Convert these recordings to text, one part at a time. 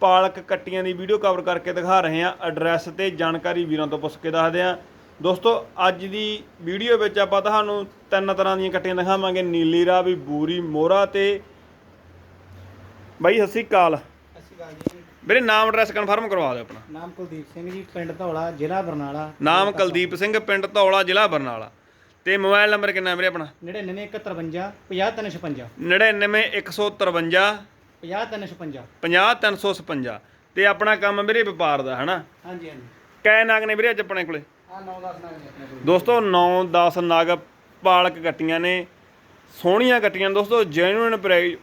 ਪਾਲਕ ਕੱਟੀਆਂ ਦੀ video cover ਕਰਕੇ ਦਿਖਾ ਰਹੇ ਹਾਂ। ਐਡਰੈਸ ਤੇ ਜਾਣਕਾਰੀ ਵੀਰਾਂ ਤੋਂ ਪੁੱਛ ਕੇ ਦੱਸਦੇ ਹਾਂ। ਦੋਸਤੋ ਅੱਜ ਦੀ ਵੀਡੀਓ ਵਿੱਚ ਆਪਾਂ ਤੁਹਾਨੂੰ ਤਿੰਨ ਤਰ੍ਹਾਂ ਦੀਆਂ ਕੱਟੀਆਂ ਦਿਖਾਵਾਂਗੇ। ਨੀਲੀ ਰਾਵੀ ਬੂਰੀ ਮੋਹਰਾ ਤੇ ਬਾਈ ਸਤਿ ਸ਼੍ਰੀ ਅਕਾਲ। ਸਤਿ ਸ਼੍ਰੀ ਅਕਾਲ ਜੀ। ਵੀਰੇ ਨਾਮ ਐਡਰੈਸ ਕਨਫਰਮ ਕਰਵਾ ਦਿਓ ਆਪਣਾ। ਨਾਮ ਕੁਲਦੀਪ ਸਿੰਘ ਜੀ ਪਿੰਡ ਧੌਲਾ ਜ਼ਿਲ੍ਹਾ ਬਰਨਾਲਾ। ਨਾਮ ਕੁਲਦੀਪ ਸਿੰਘ ਪਿੰਡ ਧੌਲਾ ਜ਼ਿਲ੍ਹਾ ਬਰਨਾਲਾ। ਤੇ ਮੋਬਾਈਲ ਨੰਬਰ ਕਿੰਨਾ ਹੈ ਵੀਰੇ ਆਪਣਾ? 9951 50356 99153 50356 50356 ਤੇ ਆਪਣਾ ਕੰਮ ਵੀਰੇ ਵਪਾਰ ਦਾ ਹਨਾ? ਹਾਂਜੀ ਹਾਂਜੀ। ਕੈ ਨਾਗ ਨੇ ਵੀਰੇ ਅੱਜ ਆਪਣੇ ਕੋਲੇ? ਆ 9 10 ਨਾਲ ਨੇ ਆਪਣੇ ਕੋਲ। ਦੋਸਤੋ 9-10 ਨਗ ਪਾਲਕ ਕੱਟੀਆਂ ਨੇ ਸੋਹਣੀਆਂ ਕੱਟੀਆਂ ਨੇ। ਦੋਸਤੋ ਜੈਨੂਇਨ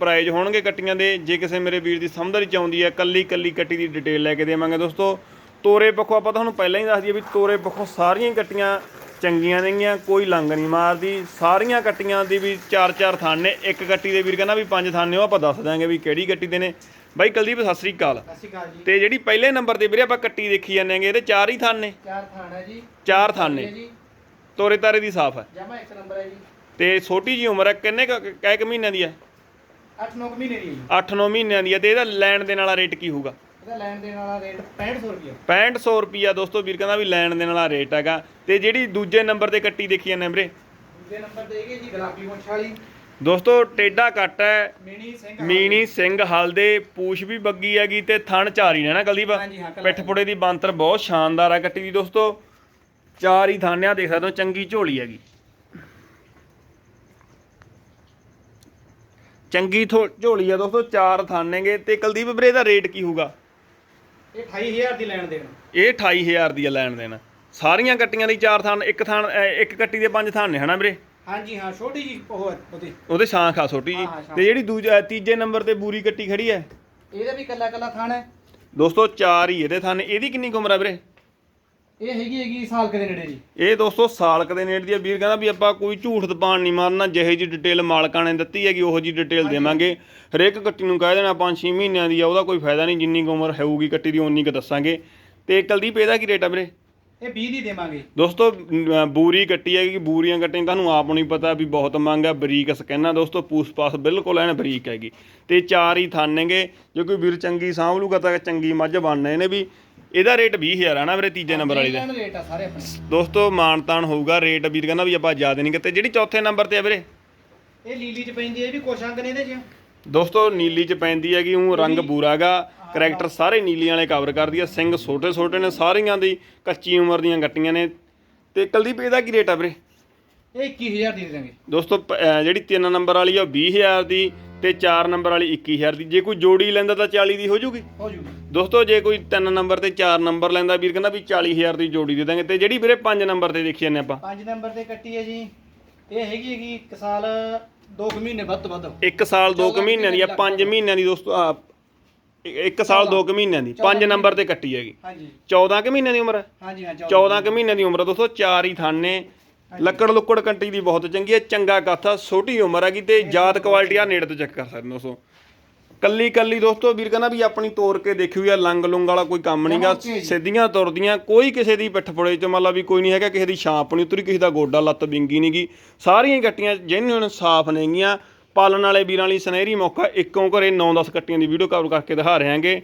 ਪ੍ਰਾਈਜ਼ ਹੋਣਗੇ ਕੱਟੀਆਂ ਦੇ। ਜੇ ਕਿਸੇ ਮੇਰੇ ਵੀਰ ਦੀ ਸਮਝਦਾਰੀ ਚਾਹੁੰਦੀ ਹੈ ਕੱਲੀ ਕੱਲੀ ਕੱਟੀ ਦੀ ਡਿਟੇਲ ਲੈ ਕੇ ਦੇਵਾਂਗੇ ਦੋਸਤੋ। ਤੋਰੇ ਪੱਖੋਂ ਆਪਾਂ ਤੁਹਾਨੂੰ ਪਹਿਲਾਂ ਹੀ ਦੱਸ ਦਈਏ ਵੀ ਤੋਰੇ ਪੱਖੋਂ ਸਾਰੀਆਂ ਹੀ ਕੱਟੀਆਂ ਚੰਗੀਆਂ ਨੇਗੀਆਂ ਕੋਈ ਲੰਗ ਨਹੀਂ ਮਾਰਦੀ। ਸਾਰੀਆਂ ਕੱਟੀਆਂ ਦੀ ਵੀ ਚਾਰ ਚਾਰ ਥਾਨ ਨੇ। ਇੱਕ ਕੱਟੀ ਦੇ ਵੀਰ ਕਹਿੰਦਾ ਵੀ ਪੰਜ ਥਾਨ ਨੇ ਉਹ ਆਪਾਂ ਦੱਸ ਦਾਂਗੇ ਵੀ ਕਿਹੜੀ ਕੱਟੀ ਦੇ ਨੇ। ਬਾਈ ਕੁਲਦੀਪ ਸਤਿ ਸ੍ਰੀ ਅਕਾਲ। ਤੇ ਜਿਹੜੀ ਪਹਿਲੇ ਨੰਬਰ ਤੇ ਵੀਰੇ ਆਪਾਂ ਕੱਟੀ ਦੇਖੀ ਜਾਂਦੇ ਆਂਗੇ ਇਹਦੇ ਚਾਰ ਹੀ ਥਾਨ ਨੇ। ਚਾਰ ਥਾਣ ਹੈ ਜੀ। ਚਾਰ ਥਾਨ ਨੇ। ਜੀ। ਤੋਰੇ ਤਾਰੇ ਦੀ ਸਾਫ਼ ਹੈ। ਜਮਾ ਇੱਕ ਨੰਬਰ ਹੈ ਜੀ। ਤੇ ਛੋਟੀ ਜੀ ਉਮਰ ਹੈ ਕਿੰਨੇ ਕੁ- ਕੈ ਮਹੀਨਿਆਂ ਦੀ ਹੈ? 8-9 ਮਹੀਨੇ ਦੀ ਹੈ ਜੀ। 8-9 ਮਹੀਨਿਆਂ ਦੀ ਹੈ ਤੇ ਇਹਦਾ ਲੈਣ ਦੇਣ ਵਾਲਾ ਰੇਟ ਕੀ ਹੋਊਗਾ? ਇਹਦਾ ਲੈਣ ਦੇਣ ਵਾਲਾ ਰੇਟ 6500 ਰੁਪਏ 6500 ਰੁਪਿਆ ਦੋਸਤੋ ਵੀਰ ਕਹਿੰਦਾ ਵੀ ਲੈਣ ਦੇਣ ਵਾਲਾ ਰੇਟ ਹੈਗਾ। ਤੇ ਜਿਹੜੀ ਦੂਜੇ ਨੰਬਰ ਤੇ ਕੱਟੀ ਦੇਖੀ ਜਾਂਦੇ ਵੀਰੇ? ਦੂਜੇ ਨੰਬਰ ਤੇ ਹੈਗੇ ਜੀ ਗੁਲਾਬੀ ਮੁੱਛ ਵਾਲੀ। ਦੋਸਤੋ ਟੇਡਾ ਕੱਟ ਹੈ। ਮਿਨੀ ਸਿੰਘ ਮੀਣੀ ਸਿੰਘ ਹਲਦੇ ਪੂਛ ਵੀ ਬੱਗੀ ਹੈਗੀ ਤੇ ਥਣ ਚਾਰੀ ਨੇ ਨਾ ਕੁਲਦੀਪ? ਪਿੱਠ ਪੁੜੇ ਦੀ ਬਾਂਤਰ ਬਹੁਤ ਸ਼ਾਨਦਾਰ ਆ ਕੱਟੀ ਦੀ ਦੋਸਤੋ। ਚਾਰ ਹੀ ਥਾਨਿਆਂ ਦੇਖ ਸਕਦੇ ਹੋ ਚੰਗੀ ਝੋਲੀ ਹੈਗੀ। ਚੰਗੀ ਝੋਲੀ ਆ ਦੋਸਤੋ ਚਾਰ ਥਾਨੇਗੇ ਤੇ ਕੁਲਦੀਪ ਵੀਰੇ ਦਾ ਰੇਟ ਕੀ ਹੋਊਗਾ? ਇਹ 28000 ਦੀ ਲੈਣ ਦੇਣ। ਇਹ 28000 ਦੀ ਆ ਲੈਣ ਦੇਣ। ਸਾਰੀਆਂ ਕੱਟੀਆਂ ਦੀ ਚਾਰ ਥਾਨ ਇੱਕ ਥਾਨ ਅ, ਇੱਕ ਕੱਟੀ ਦੇ ਪੰਜ ਥਾਨ ਨੇ ਹਨਾ ਵੀਰੇ? ਹਾਂਜੀ ਹਾਂ ਛੋਟੀ ਜੀ ਉਹ ਹੈ ਉਹਦੀ। ਉਹਦੇ ਸ਼ਾਂਖ ਆ ਛੋਟੀ ਜੀ ਹਾਂ, ਹਾਂ, ਸ਼ਾਂਖ। ਤੇ ਜਿਹੜੀ ਦੂਜਾ ਤੀਜੇ ਨੰਬਰ ਤੇ ਬੂਰੀ ਕੱਟੀ ਖੜੀ ਹੈ? ਇਹਦਾ ਵੀ ਕੱਲਾ ਕੱਲਾ ਥਾਣ ਹੈ। ਦੋਸਤੋ ਚਾਰ ਹੀ ਇਹਦੇ ਥਾਨ ਇਹਦੀ ਕਿੰਨੀ ਕੁ ਉਮਰ ਆ ਵੀਰੇ? ਇਹ ਹੈਗੀ ਹੈਗੀ ਸਾਲ ਕੁ ਦੇ ਨੇੜੇ ਜੀ। ਇਹ ਦੋਸਤੋ ਸਾਲਕ ਦੇ ਨੇੜੇ ਦੀ ਆ। ਵੀਰ ਕਹਿੰਦਾ ਵੀ ਆਪਾਂ ਕੋਈ ਝੂਠ ਤਪਾਣ ਨਹੀਂ ਮਾਰਨਾ ਜਿਹੇ ਜੀ ਡਿਟੇਲ ਮਾਲਕਾਂ ਨੇ ਦਿੱਤੀ ਹੈਗੀ ਉਹੋ ਜੀ ਡਿਟੇਲ ਦੇਵਾਂਗੇ। ਹਰੇਕ ਕੱਟੀ ਨੂੰ ਕਹਿ ਦੇਣਾ 5-6 ਮਹੀਨਿਆਂ ਦੀ ਆ ਉਹਦਾ ਕੋਈ ਫਾਇਦਾ ਨਹੀਂ ਜਿੰਨੀ ਕੁ ਉਮਰ ਹੋਊਗੀ ਕੱਟੀ ਦੀ ਓਨੀ ਕੁ ਦੱਸਾਂਗੇ। ਤੇ ਕੁਲਦੀਪ ਇਹਦਾ ਕੀ ਰੇਟ ਆ ਵੀਰੇ? ਇਹ 20 ਦੀ ਦੇਵਾਂਗੇ। ਦੋਸਤੋ ਬੂਰੀ ਕੱਟੀ ਹੈਗੀ ਬੂਰੀਆਂ ਕੱਟੀਆਂ ਤੁਹਾਨੂੰ ਆਪ ਨੂੰ ਹੀ ਪਤਾ ਵੀ ਬਹੁਤ ਮੰਗ ਹੈ ਬਰੀਕ ਸਕੈਨਾ। ਦੋਸਤੋ ਪੂਸ ਪਾਸ ਬਿਲਕੁਲ ਐਨ ਬਰੀਕ ਹੈਗੀ। ਤੇ ਚਾਰ ਹੀ ਥਾਨੇਗੇ ਜੇ ਕੋਈ ਵੀਰ ਚੰਗੀ ਸਾਂਭ ਲੂਗਾ ਤਾਂ ਚੰਗੀ ਮੱਝ ਬਣਨਾ ਇਹਨੇ ਵੀ। ਇਹਦਾ ਰੇਟ 20000 ਆ ਨਾ ਵੀਰੇ ਤੀਜੇ ਨੰਬਰ ਵਾਲੀ ਦਾ। ਇਹਨਾਂ ਰੇਟ ਆ ਸਾਰੇ ਆਪਣੇ। ਦੋਸਤੋ ਮਾਨਤਾਨ ਹੋਊਗਾ ਰੇਟ ਵੀਰ ਕਹਿੰਦਾ ਵੀ ਆਪਾਂ ਜ਼ਿਆਦਾ ਨਹੀਂ ਕਿਤੇ। ਜਿਹੜੀ ਚੌਥੇ ਨੰਬਰ ਤੇ ਆ ਵੀਰੇ। ਇਹ ਲੀਲੀ ਚ ਪੈਂਦੀ ਹੈ ਇਹ ਵੀ ਕੁਛ ਅੰਗ ਨੇ ਇਹਦੇ ਚ? ਦੋਸਤੋ ਨੀਲੀ ਚ ਪੈਂਦੀ ਹੈਗੀ ਉਹ ਰੰਗ ਬੂਰਾਗਾ ਕਰੈਕਟਰ ਸਾਰੇ ਨੀਲੀਆਂ ਵਾਲੇ ਕਵਰ ਕਰਦੀ ਆ। ਸਿੰਘ ਛੋਟੇ ਛੋਟੇ ਨੇ ਸਾਰੀਆਂ ਦੀ ਕੱਚੀ ਉਮਰ ਦੀਆਂ ਗੱਟੀਆਂ ਨੇ। ਤੇ ਕੁਲਦੀਪ ਇਹਦਾ ਕੀ ਰੇਟ ਆ ਵੀਰੇ? ਇਹ 21000 ਦੀ ਦੇ ਦਾਂਗੇ। ਦੋਸਤੋ ਪ- ਅਹ ਜਿਹੜੀ 3 ਨੰਬਰ ਵਾਲੀ ਆ ਉਹ 20000 ਦੀ। ਤੇ 4 ਨੰਬਰ ਵਾਲੀ 21000 ਦੀ। ਜੇ ਕੋਈ ਜੋੜੀ ਲੈਂਦਾ ਤਾਂ 40 ਦੀ ਹੋ ਜੂਗੀ। ਹੋ ਜੂਗੀ। ਦੋਸਤੋ ਜੇ ਕੋਈ 3 ਨੰਬਰ ਤੇ 4 ਨੰਬਰ ਲੈਂਦਾ ਵੀਰ ਕਹਿੰਦਾ ਵੀ 40000 ਦੀ ਜੋੜੀ ਦੇ ਦਾਂਗੇ। ਤੇ ਜਿਹੜੀ ਵੀਰੇ 5 ਨੰਬਰ ਤੇ ਦੇਖੀ ਜਾਂਦੇ ਆਪਾਂ। 5 ਨੰਬਰ ਤੇ ਕੱਟੀ ਹੈ ਜੀ। ਇਹ ਹੈਗੀ ਹੈਗੀ ਇੱਕ ਸਾਲ 2 ਮਹੀਨੇ ਵੱਧ ਤੋਂ ਵੱਧ। 1 ਸਾਲ 2 ਮਹੀਨਿਆਂ ਦੀ ਆ 5 ਮਹੀਨਿਆਂ ਦੀ ਦੋਸਤੋ ਆ 1 ਸਾਲ 2 ਮਹੀਨਿਆਂ ਦੀ। 5 ਨੰਬਰ ਤੇ ਕੱਟੀ ਹੈਗੀ। ਹਾਂਜੀ। 14 ਕਿ ਮਹੀਨਿਆਂ ਦੀ ਉਮਰ ਹੈ। ਹਾਂਜੀ ਹਾਂ 14 ਕੁ ਮਹੀਨਿਆਂ ਦੀ ਉਮਰ ਆ ਦੋਸਤੋ ਚਾਰ ਹੀ ਥਾਨੇ ਲੱਕੜ ਲੁੱਕੜ ਕੰਟੀ ਦੀ ਬਹੁਤ ਚੰਗੀ ਹੈ ਚੰਗਾ ਕੱਥ ਛੋਟੀ ਉਮਰ ਹੈਗੀ ਤੇ ਜਾਤ ਕੁਆਲਿਟੀ ਆ ਨੇੜੇ ਤੋਂ ਚੈੱਕ ਕਰ ਸਕਦੇ ਹੋ ਦੋਸਤੋ ਕੱਲੀ ਕੱਲੀ ਦੋਸਤੋ ਵੀਰ ਕਹਿੰਦਾ ਵੀ ਆਪਣੀ ਤੋਰ ਕੇ ਦੇਖਿਓ ਯਾ ਲੰਗ ਲੁੰਗ ਵਾਲਾ ਕੋਈ ਕੰਮ ਨਹੀਂਗਾ। ਸਿੱਧੀਆਂ ਤੁਰਦੀਆਂ ਕੋਈ ਕਿਸੇ ਦੀ ਪਿੱਠ ਪੁੜੇ ਚ ਮਤਲਬ ਵੀ ਕੋਈ ਨਹੀਂ ਹੈਗਾ ਕਿਸੇ ਦੀ ਛਾਪ ਨਹੀਂ ਉਤਰੀ ਕਿਸੇ ਦਾ ਗੋਡਾ ਲੱਤ ਵਿੰਗੀ ਨਹੀਂਗੀ ਸਾਰੀਆਂ ਗੱਟੀਆਂ ਜੈਨੂਇਨ ਸਾਫ਼ ਨੇਗੀਆਂ। ਪਾਲਣ ਵਾਲੇ ਵੀਰਾਂ ਲਈ ਸੁਨਹਿਰੀ ਮੌਕਾ ਇੱਕੋਂ ਘਰੇ 9-10 ਕੱਟੀਆਂ ਦੀ ਵੀਡੀਓ ਕਵਰ ਕਰਕੇ ਦਿਖਾ ਰਹੇ ਹਾਂਗੇ।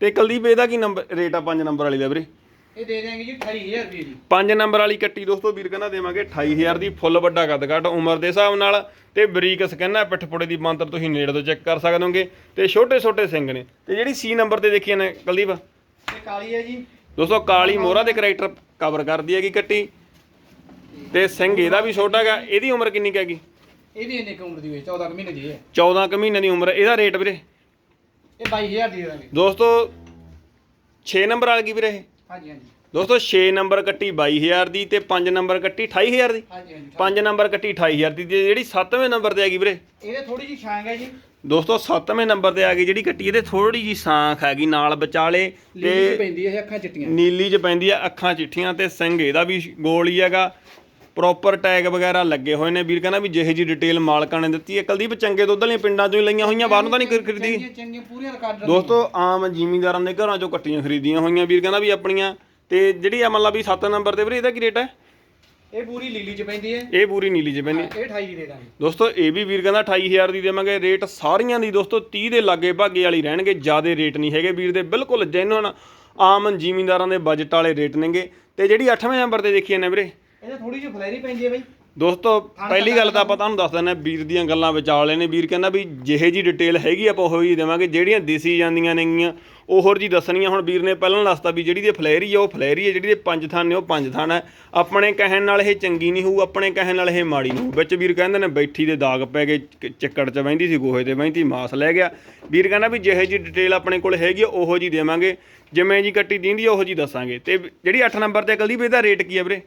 ਤੇ ਕੁਲਦੀਪ ਇਹਦਾ ਕੀ ਨੰਬਰ ਰੇਟ ਆ 5 ਨੰਬਰ ਵਾਲੀ ਦਾ ਵੀਰੇ? ਇਹ ਦੇ ਦੇਾਂਗੇ ਜੀ 28000 ਰੁਪਏ ਦੀ 5 ਨੰਬਰ ਵਾਲੀ ਕੱਟੀ ਦੋਸਤੋ ਵੀਰ ਕਹਿੰਦਾ ਦੇਵਾਂਗੇ 28000 ਦੀ ਫੁੱਲ ਵੱਡਾ ਕੱਦ ਕੱਟ ਉਮਰ ਦੇ ਹਿਸਾਬ ਨਾਲ ਤੇ ਬਰੀਕ ਸਕੈਨਾ ਪਿੱਠ ਪੁੜੇ ਦੀ ਮੰਤਰ ਤੁਸੀਂ ਨੇੜੇ ਤੋਂ ਚੈੱਕ ਕਰ ਸਕਦੇ ਹੋਗੇ ਤੇ ਛੋਟੇ ਛੋਟੇ ਸਿੰਘ ਨੇ ਤੇ ਜਿਹੜੀ ਸੀ ਨੰਬਰ ਤੇ ਦੇਖੀ ਨੇ ਕੁਲਦੀਪ? ਇਹ ਕਾਲੀ ਹੈ ਜੀ। ਦੋਸਤੋ ਕਾਲੀ ਮੋਹਰਾ ਦੇ ਕਰੈਕਟਰ ਕਵਰ ਕਰਦੀ ਹੈਗੀ ਕੱਟੀ ਤੇ ਸਿੰਘ ਇਹਦਾ ਵੀ ਛੋਟਾ ਹੈਗਾ ਇਹਦੀ ਉਮਰ ਕਿੰਨੀ ਕੁ ਹੈਗੀ? ਇਹ ਵੀ ਇੰਨੇ ਕੁ ਉਮਰ ਦੀ ਹੋਈ 14 ਕੁ ਮਹੀਨੇ ਦੀ ਹੈ। 14 ਕੁ ਮਹੀਨਿਆਂ ਦੀ ਉਮਰ ਇਹਦਾ ਰੇਟ ਵੀਰੇ? ਇਹ 22000 ਦੀ ਦੇ ਦਾਂਗੇ। ਦੋਸਤੋ 6 ਨੰਬਰ ਵਾਲੀ ਵੀਰੇ ਇਹ? ਹਾਂਜੀ ਹਾਂਜੀ। ਦੋਸਤੋ 6 ਨੰਬਰ ਕੱਟੀ 22000 ਦੀ ਤੇ 5 ਨੰਬਰ ਕੱਟੀ 28000 ਦੀ। ਹਾਂਜੀ ਹਾਂਜੀ 5 ਨੰਬਰ ਕੱਟੀ 28000 ਦੀ ਤੇ ਜਿਹੜੀ 7ਵੇਂ ਨੰਬਰ ਤੇ ਆ ਗਈ ਵੀਰੇ। ਇਹਦੇ ਥੋੜੀ ਜਿਹੀ ਛਾਂਗ ਹੈ ਜੀ। ਦੋਸਤੋ 7ਵੇਂ ਨੰਬਰ ਤੇ ਆ ਗਈ ਜਿਹੜੀ ਕੱਟੀ ਇਹਦੇ ਥੋੜੀ ਜੀ ਸਾਂਖ ਹੈਗੀ ਨਾਲ ਵਿਚਾਲੇ ਲੀਲੀ ਤੇ ਪੈਂਦੀ ਹੈ ਇਹ ਅੱਖਾਂ ਚਿੱਟੀਆਂ। ਨੀਲੀ ਚ ਪੈਂਦੀ ਆ ਅੱਖਾਂ ਚਿੱਠੀਆਂ ਤੇ ਸਿੰਘ ਇਹਦਾ ਵੀ ਗੋਲ ਹੀ ਹੈਗਾ। ਪ੍ਰੋਪਰ ਟੈਗ ਵਗੈਰਾ ਲੱਗੇ ਹੋਏ ਨੇ। ਵੀਰ ਕਹਿੰਦਾ ਵੀ ਜਿਹੇ ਜੀ ਡਿਟੇਲ ਮਾਲਕਾਂ ਨੇ ਦਿੱਤੀ ਹੈ। ਕੁਲਦੀਪ ਚੰਗੇ ਦੁੱਧ ਵਾਲੀਆਂ ਪਿੰਡਾਂ ਚੋਂ ਹੀ ਲਈਆਂ ਹੋਈਆਂ ਬਾਹਰੋਂ ਤਾਂ ਨਹੀਂ ਖਰੀ- ਖਰੀਦੀ। ਚੰਗੀਆਂ ਚੰਗੀਆਂ ਪੂਰੀਆਂ ਰਿਕਾਰਡ ਦੋਸਤੋ ਆਮ ਜ਼ਿਮੀਂਦਾਰਾਂ ਦੇ ਘਰਾਂ ਚੋਂ ਕੱਟੀਆਂ ਖਰੀਦੀਆਂ ਹੋਈਆਂ। ਵੀਰ ਕਹਿੰਦਾ ਵੀ ਆਪਣੀਆਂ ਤੇ ਜਿਹੜੀ ਆ ਮਤਲਬ ਵੀ 7 ਨੰਬਰ ਤੇ ਵੀਰੇ ਇਹਦਾ ਕੀ ਰੇਟ ਹੈ? ਇਹ ਪੂਰੀ ਲੀਲੀ ਚ ਪੈਂਦੀ ਹੈ। ਇਹ ਪੂਰੀ ਨੀਲੀ ਚ ਪੈਂਦੀ ਇਹ 28 ਦੀ ਦੇ ਦਾਂਗੇ ਦੋਸਤੋ ਇਹ ਵੀ ਵੀਰ ਕਹਿੰਦਾ 28000 ਦੀ ਦੇਵਾਂਗੇ। ਰੇਟ ਸਾਰੀਆਂ ਦੀ ਦੋਸਤੋ 30 ਦੇ ਲਾਗੇ ਭਾਗੇ ਵਾਲੀ ਰਹਿਣਗੇ ਜਿਆਦੇ ਰੇਟ ਨਹੀਂ ਹੈਗੇ। ਵੀਰ ਦੇ ਬਿਲਕੁਲ ਜੈਨੂਨ ਆਮ ਜ਼ਿਮੀਂਦਾਰਾਂ ਦੇ ਬਜਟ ਵਾਲੇ ਰੇਟ ਨੇਗੇ। ਤੇ ਜਿਹੜੀ 8ਵੇਂ ਨੰਬਰ ਤੇ ਦੇਖੀਏ ਨੇ ਵੀਰੇ ਇਹਦੇ ਥੋੜੀ ਜਿਹੀ ਫਲੈਰੀ ਪੈਂਦੀ ਹੈ ਬਈ। ਦੋਸਤੋ ਪਹਿਲੀ ਗੱਲ ਤਾਂ ਆਪਾਂ ਤੁਹਾਨੂੰ ਦੱਸ ਹਾਂ ਵੀਰ ਦੀਆਂ ਗੱਲਾਂ ਵਿਚਾਲੇ ਨੇ। ਵੀਰ ਕਹਿੰਦਾ ਵੀ ਜਿਹੇ ਜੀ ਡਿਟੇਲ ਹੈਗੀ ਆਪਾਂ ਉਹੋ ਜੀ ਦੇਵਾਂਗੇ। ਜਿਹੜੀਆਂ ਦੇਸੀ ਜਾਂਦੀਆਂ ਨੇਗੀਆਂ ਉਹੋ ਜੀ ਦੱਸਣੀਆਂ। ਹੁਣ ਵੀਰ ਨੇ ਪਹਿਲਾਂ ਦੱਸਤਾ ਵੀ ਜਿਹੜੀ ਦੇ ਫਲੈਰੀ ਆ ਉਹ ਫਲੈਰੀ ਹੈ ਜਿਹੜੀ ਦੇ ਪੰਜ ਥਾਨ ਨੇ ਉਹ ਪੰਜ ਥਾਨ ਹੈ ਆਪਣੇ ਕਹਿਣ ਨਾਲ ਇਹ ਚੰਗੀ ਨਹੀਂ ਹੋਊ ਆਪਣੇ ਕਹਿਣ ਨਾਲ ਇਹ ਮਾੜੀ ਨਹੀਂ ਹੋਊ। ਵਿੱਚ ਵੀਰ ਕਹਿੰਦੇ ਨੇ ਬੈਠੀ ਦੇ ਦਾਗ ਪੈ ਗਏ ਚੱਕੜ 'ਚ ਬਹਿੰਦੀ ਸੀ ਗੋਹੇ ਤੇ ਬਹਿੰਦੀ ਮਾਸ ਲੈ ਗਿਆ। ਵੀਰ ਕਹਿੰਦਾ ਵੀ ਜਿਹੇ ਜੀ ਡਿਟੇਲ ਆਪਣੇ ਕੋਲ ਹੈਗੀ ਆ ਉਹੋ ਜੀ ਦੇਵਾਂਗੇ। ਜਿਵੇਂ ਜੀ ਕੱਟੀ ਦਿੰਦੀ ਆ ਉਹੋ ਜੀ ਦੱਸਾਂਗੇ। ਤੇ ਜਿਹੜੀ 8 ਨੰਬਰ ਤੇ ਕਲਦੀਪ ਇਹਦਾ ਰੇਟ ਕੀ ਆ ਵੀਰੇ?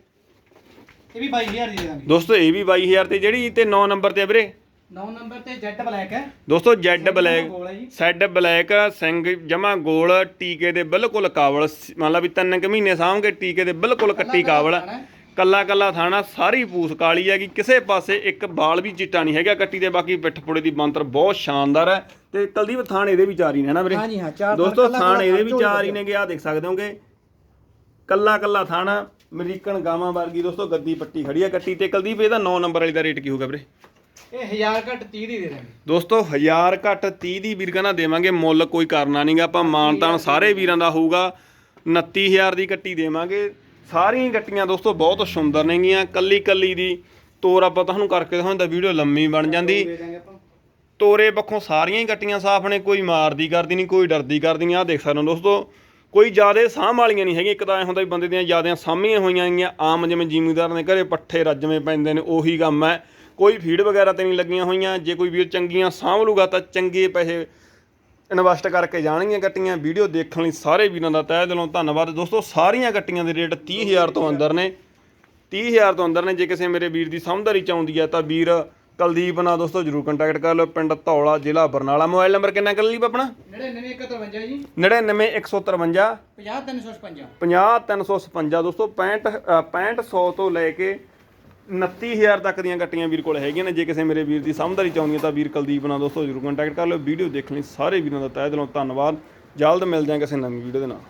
ਇਹ ਵੀ 22000 ਦੀ ਦੇ ਦਾਂਗੇ। ਦੋਸਤੋ ਇਹ ਵੀ 22000 ਤੇ ਜਿਹੜੀ ਤੇ 9 ਨੰਬਰ ਤੇ ਆ ਵੀਰੇ। 9 ਨੰਬਰ ਤੇ ਜੈਟ ਬਲੈਕ ਹੈ। ਦੋਸਤੋ ਜੈਡ ਬਲੈਕ ਗੋਲ ਹੈ ਜੀ। ਸੈਡ ਬਲੈਕ ਸਿੰਘ ਜਮਾ ਗੋਲ ਟੀਕੇ ਦੇ ਬਿਲਕੁਲ ਕਾਬਲ ਮੰਨ ਲਾ ਵੀ ਤਿੰਨ ਕੁ ਮਹੀਨੇ ਕੇ ਟੀਕੇ ਦੇ ਬਿਲਕੁਲ ਕੱਟੀ ਕਾਬਲ ਹੈ। ਕੱਲਾ ਕੱਲਾ ਥਾਣਾ ਸਾਰੀ ਪੂਸ ਕਾਲੀ ਹੈਗੀ ਕਿਸੇ ਪਾਸੇ ਇੱਕ ਬਾਲ ਵੀ ਚਿੱਟਾ ਨਹੀਂ ਹੈਗਾ ਕੱਟੀ ਦੇ ਬਾਕੀ ਪਿੱਠ ਪੁੜੇ ਦੀ ਬੰਤਰ ਬਹੁਤ ਸ਼ਾਨਦਾਰ ਹੈ। ਤੇ ਕੁਲਦੀਪ ਥਾਣ ਇਹਦੇ ਵੀ ਚਾਰ ਹੀ ਨੇ ਨਾ ਵੀਰੇ? ਹਾਂਜੀ ਹਾਂ ਚਾਰ ਦੋਸਤੋ ਥਾਣ ਕੱਲਾ ਇਹਦੇ ਵੀ ਝੋਲੀ ਚਾਰ ਹੀ ਵਧੀਆ। ਨੇਗੇ ਆ ਦੇਖ ਸਕਦੇ ਹੋਗੇ। ਕੱਲਾ ਕੱਲਾ ਥਾਣਾ ਅਮਰੀਕਨ ਗਾਵਾਂ ਵਰਗੀ ਦੋਸਤੋ ਗੱਦੀ ਪੱਟੀ ਖੜੀ ਆ ਕੱਟੀ ਤੇ ਕੁਲਦੀਪ ਇਹਦਾ 9 ਨੰਬਰ ਵਾਲੀ ਦਾ ਰੇਟ ਕੀ ਹੋਊਗਾ ਵੀਰੇ? ਇਹ 1000 ਘੱਟ 30 ਦੀ ਦੇ ਦਾਂਗੇ ਦੋਸਤੋ 1000 ਘੱਟ 30 ਦੀ ਵੀਰ ਕਹਿੰਦਾ ਦੇਵਾਂਗੇ ਮੁੱਲ ਕੋਈ ਕਰਨਾ ਨਹੀਂਗਾ ਆਪਾਂ ਮਾਨਤਾਨ ਸਾਰੇ ਵੀਰਾਂ ਦਾ ਹੋਊਗਾ। 29000 ਦੀ ਕੱਟੀ ਦੇਵਾਂਗੇ। ਸਾਰੀਆਂ ਹੀ ਕੱਟੀਆਂ ਦੋਸਤੋ ਬਹੁਤ ਸੁੰਦਰ ਨੇਗੀਆਂ ਕੱਲੀ ਕੱਲੀ ਦੀ ਤੋਰ ਆਪਾਂ ਤੁਹਾਨੂੰ ਕਰਕੇ ਦਿਖਾਉਂਦਾ ਵੀਡੀਓ ਲੰਮੀ ਬਣ ਜਾਂਦੀ। ਤੋਰੇ ਪੱਖੋਂ ਸਾਰੀਆਂ ਹੀ ਕੱਟੀਆਂ ਸਾਫ਼ ਨੇ ਕੋਈ ਮਾਰਦੀ ਕਰਦੀ ਨਹੀਂ ਕੋਈ ਡਰਦੀ ਕਰਦੀ ਨਹੀਂ ਆਹ ਦੇਖ ਸਕਦੇ ਹੋ ਦੋਸਤੋ ਕੋਈ ਜ਼ਿਆਦਾ ਸਾਂਭ ਵਾਲੀਆਂ ਨਹੀਂ ਹੈਗੀਆਂ। ਇੱਕ ਤਾਂ ਐ ਹੁੰਦਾ ਵੀ ਬੰਦੇ ਦੀਆਂ ਜ਼ਿਆਦੀਆਂ ਸਾਂਭੀਆਂ ਹੋਈਆਂ ਹੈਗੀਆਂ ਆਮ ਜਿਵੇਂ ਜ਼ਿਮੀਂਦਾਰਾਂ ਦੇ ਘਰੇ ਪੱਠੇ ਰੱਜਵੇਂ ਪੈਂਦੇ ਨੇ, ਉਹੀ ਕੰਮ ਹੈ। ਕੋਈ ਫੀਡ ਵਗੈਰਾ ਤੇ ਨਹੀਂ ਲੱਗੀਆਂ ਹੋਈਆਂ। ਜੇ ਕੋਈ ਵੀਰ ਚੰਗੀਆਂ ਸਾਂਭ ਲੂਗਾ ਤਾਂ ਚੰਗੇ ਪੈਸੇ ਇਨਵੈਸਟ ਕਰਕੇ ਜਾਣਗੀਆਂ ਕੱਟੀਆਂ ਵੀਡੀਓ ਦੇਖਣ ਲਈ ਸਾਰੇ ਵੀਰਾਂ ਦਾ ਤਹਿ ਦਿਲੋਂ ਧੰਨਵਾਦ। ਦੋਸਤੋ, ਸਾਰੀਆਂ ਕੱਟੀਆਂ ਦੇ ਰੇਟ 30000 ਤੋਂ ਅੰਦਰ ਨੇ। 30000 ਤੋਂ ਅੰਦਰ ਨੇ। ਜੇ ਕਿਸੇ ਮੇਰੇ ਵੀਰ ਦੀ ਸਮਝਦਾਰੀ ਚ ਆਉਂਦੀ ਹੈ ਤਾਂ ਵੀਰ ਕੁਲਦੀਪ ਨਾਲ ਦੋਸਤੋ ਜਰੂਰ ਕੰਟੈਕਟ ਕਰ ਲਓ ਪਿੰਡ ਧੌਲਾ ਜ਼ਿਲ੍ਹਾ ਬਰਨਾਲਾ। ਮੋਬਾਈਲ ਨੰਬਰ ਕਿੰਨਾ ਕੁਲਦੀਪ ਆਪਣਾ? 9951 ਜੀ। 99153 50355 50355 ਦੋਸਤੋ 65 ਅ, 6500 ਤੋਂ ਲੈ ਕੇ 29000 ਤੱਕ ਦੀਆਂ ਕੱਟੀਆਂ ਵੀਰ ਕੋਲ ਹੈਗੀਆਂ ਨੇ। ਜੇ ਕਿਸੇ ਮੇਰੇ ਵੀਰ ਦੀ ਸਮਝਦਾਰੀ ਚਾਹੁੰਦੀ ਹੈ ਤਾਂ ਵੀਰ ਕੁਲਦੀਪ ਨਾਲ ਦੋਸਤੋ ਜਰੂਰ ਕੰਟੈਕਟ ਕਰ ਲਓ। ਵੀਡੀਓ ਦੇਖਣ ਲਈ ਸਾਰੇ ਵੀਰਾਂ ਦਾ ਤਹਿ ਦਿਲੋਂ ਧੰਨਵਾਦ। ਜਲਦ ਮਿਲਦੇ ਹਾਂ ਕਿਸੇ ਨਵੀਂ ਵੀਡੀਓ ਦੇ ਨਾਲ।